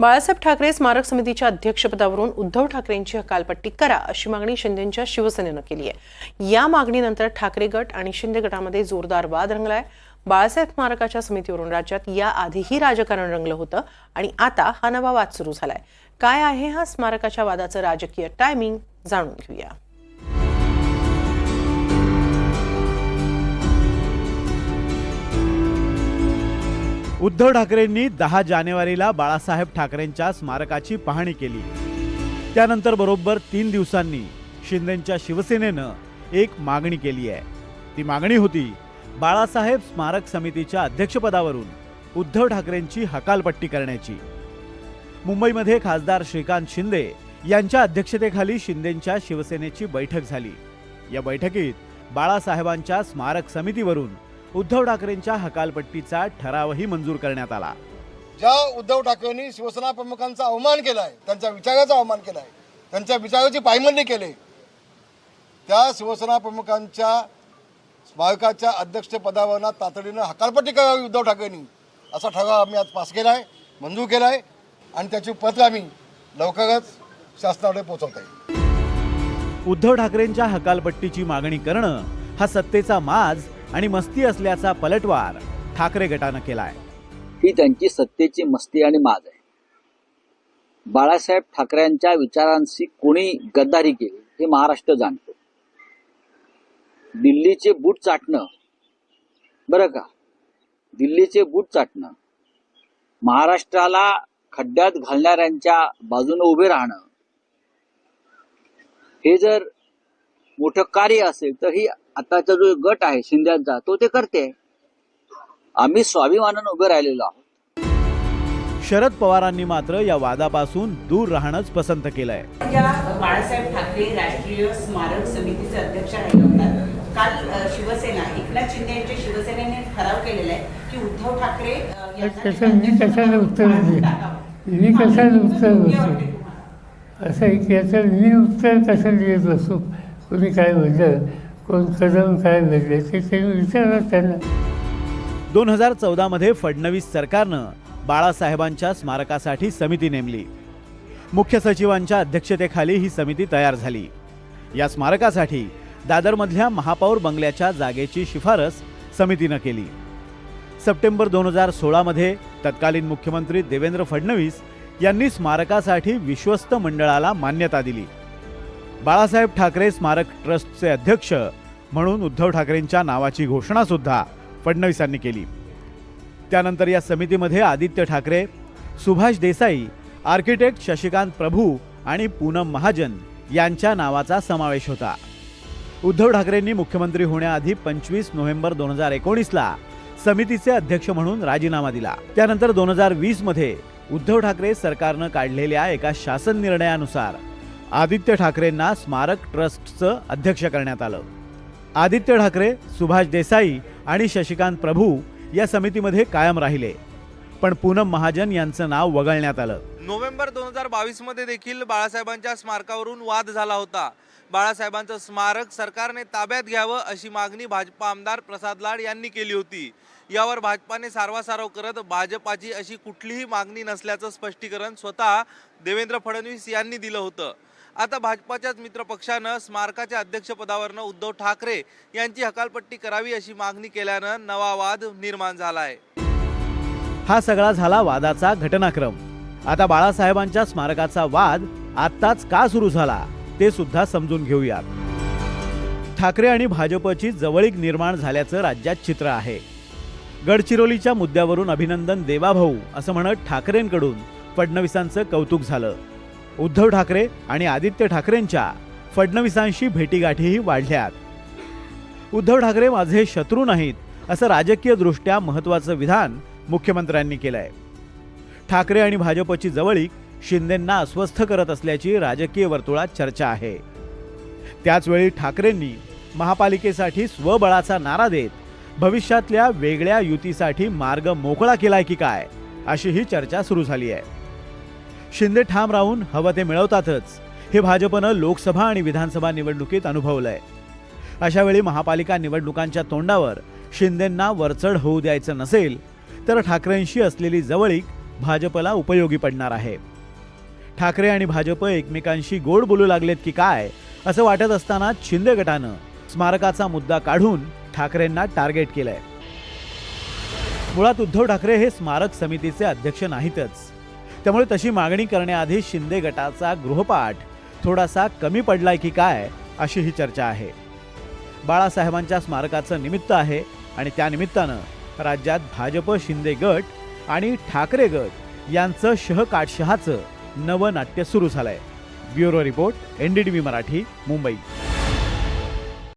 बाळासाहेब ठाकरे स्मारक समितीच्या अध्यक्षपदावरून उद्धव ठाकरेंची हकालपट्टी करा अशी मागणी शिंदेच्या शिवसेनेनं केली आहे. या मागणीनंतर ठाकरे गट आणि शिंदे गटामध्ये जोरदार वाद रंगलाय. बाळासाहेब स्मारकाच्या समितीवरून राज्यात या आधीही राजकारण रंगलं होतं आणि आता हा नवा वाद सुरू झालाय. काय आहे हा स्मारकाच्या वादाचं राजकीय टायमिंग जाणून घेऊया. उद्धव ठाकरेंनी दहा जानेवारीला बाळासाहेब ठाकरेंच्या स्मारकाची पाहणी केली. त्यानंतर बरोबर तीन दिवसांनी शिंदेच्या शिवसेनेनं एक मागणी केली आहे. ती मागणी होती बाळासाहेब स्मारक समितीच्या अध्यक्षपदावरून उद्धव ठाकरेंची हकालपट्टी करण्याची. मुंबईमध्ये खासदार श्रीकांत शिंदे यांच्या अध्यक्षतेखाली शिंदेच्या शिवसेनेची बैठक झाली. या बैठकीत बाळासाहेबांच्या स्मारक समितीवरून उद्धव ठाकरेंच्या हकालपट्टीचा ठरावही मंजूर करण्यात आला. ज्या उद्धव ठाकरेंनी शिवसेना प्रमुखांचा अवमान केलाय त्यांच्या विचाराचा अवमान केलाय त्यांच्या विचाराची पायमल्ली केली त्या शिवसेना प्रमुखांच्या स्मारकाच्या अध्यक्षपदावर तातडीनं हकालपट्टी करावी उद्धव ठाकरेंनी. असा ठराव आम्ही आज पास केला आहे मंजूर केला आहे आणि त्याची पत्र आम्ही लवकरच शासनाकडे पोहोचवत आहे उद्धव ठाकरेंच्या हकालपट्टीची मागणी करणं हा सत्तेचा माज आणि मस्ती असल्याचा पलटवार ठाकरे गटानं केलाय. ही त्यांची सत्तेची मस्ती आणि माज आहे. बाळासाहेब ठाकरेंच्या विचारांशी कोणी गद्दारी केली हे महाराष्ट्र जाणतो. दिल्लीचे बूट चाटणं बरं का? दिल्लीचे बूट चाटणं महाराष्ट्राला खड्ड्यात घालणाऱ्यांच्या बाजूने उभे राहणं हे जर मोठं कार्य असेल तर ही आताचा जो गट आहे शिंद्यांचा तो ते करते. आम्ही स्वाभिमानानं उभे राहिलेलो आहोत. शरद पवारांनी मात्र या वादापासून दूर राहणंच पसंत केलंय. ज्या बाळासाहेब ठाकरे राष्ट्रीय स्मारक समितीचे अध्यक्ष राहिले होतात काल शिवसेना एकनाथ शिंदे यांच्या शिवसेनेने ठराव केलेला आहे की उद्धव ठाकरे मी कशाला उत्तर. मी कशाला उत्तर तुम्हाला? असं याचं मी उत्तर कसं देत बसू कोणी काय म्हटलं कोण कदम काय म्हटलं ते त्यांनी विचारा त्यांना. दोन हजार चौदामध्ये फडणवीस सरकारनं बाळासाहेबांच्या स्मारकासाठी समिती नेमली. मुख्य सचिवांच्या अध्यक्षतेखाली ही समिती तयार झाली. या स्मारकासाठी दादरमधल्या महापौर बंगल्याच्या जागेची शिफारस समितीनं केली. सप्टेंबर दोन हजार सोळामध्ये तत्कालीन मुख्यमंत्री देवेंद्र फडणवीस यांनी स्मारकासाठी विश्वस्त मंडळाला मान्यता दिली. बाळासाहेब ठाकरे स्मारक ट्रस्टचे अध्यक्ष म्हणून उद्धव ठाकरेंच्या नावाची घोषणा सुद्धा फडणवीसांनी केली. त्यानंतर या समितीमध्ये आदित्य ठाकरे सुभाष देसाई आर्किटेक्ट शशिकांत प्रभू आणि पूनम महाजन यांच्या नावाचा समावेश होता. उद्धव ठाकरेंनी मुख्यमंत्री होण्याआधी पंचवीस नोव्हेंबर दोन हजार एकोणीसला समितीचे अध्यक्ष म्हणून राजीनामा दिला. त्यानंतर दोन हजार वीसमध्ये उद्धव ठाकरे सरकारनं काढलेल्या एका शासन निर्णयानुसार आदित्य ठाकरेंना स्मारक ट्रस्टचं अध्यक्ष करण्यात आलं. आदित्य ठाकरे सुभाष देसाई आणि शशिकांत प्रभू या समितीमध्ये कायम राहिले. पण पूनम महाजन यांचं नाव वगळण्यात आलं. नोव्हेंबर दोन हजार बावीसमध्ये देखील बाळासाहेबांच्या स्मारकावरून वाद झाला होता. बाळासाहेबांचं स्मारक सरकारने ताब्यात घ्यावं अशी मागणी भाजपा आमदार प्रसाद लाड यांनी केली होती. यावर भाजपाने सारवासारव करत भाजपाची अशी कुठलीही मागणी नसल्याचं स्पष्टीकरण स्वतः देवेंद्र फडणवीस यांनी दिलं होतं. आता भाजपाच्याच मित्रपक्षानं स्मारकाच्या अध्यक्षपदावरनं उद्धव ठाकरे यांची हकालपट्टी करावी अशी मागणी केल्यानं नवा वाद निर्माण झाला आहे हा सगळा झाला वादाचा घटनाक्रम. आता बाळासाहेबांच्या स्मारकाचा वाद आत्ताच का सुरू झाला ते सुद्धा समजून घेऊयात. ठाकरे आणि भाजपची जवळीक निर्माण झाल्याचं राज्यात चित्र आहे. गडचिरोलीच्या मुद्द्यावरून अभिनंदन देवाभाऊ असं म्हणत ठाकरेंकडून फडणवीसांचं कौतुक झालं. उद्धव ठाकरे आणि आदित्य ठाकरेंच्या फडणवीसांशी भेटीगाठीही वाढल्यात. उद्धव ठाकरे माझे शत्रू नाहीत असं राजकीयदृष्ट्या महत्त्वाचं महत्वाचं विधान मुख्यमंत्र्यांनी केलंय. ठाकरे आणि भाजपची जवळीक शिंदेंना अस्वस्थ करत असल्याची राजकीय वर्तुळात चर्चा आहे. त्याचवेळी ठाकरेंनी महापालिकेसाठी स्वबळाचा नारा देत भविष्यातल्या वेगळ्या युतीसाठी मार्ग मोकळा केलाय की काय अशी ही चर्चा सुरू झाली आहे शिंदे ठाम राहून हवं ते मिळवतातच. हे भाजपनं लोकसभा आणि विधानसभा निवडणुकीत अनुभवलंय. अशावेळी महापालिका निवडणुकांच्या तोंडावर शिंदेंना वरचढ होऊ द्यायचं नसेल तर ठाकरेंशी असलेली जवळीक भाजपला उपयोगी पडणार आहे. ठाकरे आणि भाजप एकमेकांशी गोड बोलू लागलेत की काय असं वाटत असताना शिंदे गटानं स्मारकाचा मुद्दा काढून ठाकरेंना टार्गेट केलंय. मुळात उद्धव ठाकरे हे स्मारक समितीचे अध्यक्ष नाहीतच. त्यामुळे तशी मागणी करण्याआधी शिंदे गटाचा गृहपाठ थोडासा कमी पडलाय की काय अशी ही चर्चा आहे. बाळासाहेबांच्या स्मारकाचं निमित्त आहे आणि त्यानिमित्तानं राज्यात भाजप शिंदे गट आणि ठाकरे गट यांचं शहकाटशहाचं नवं नाट्य सुरू झालंय. Bureau report NDTV Marathi Mumbai.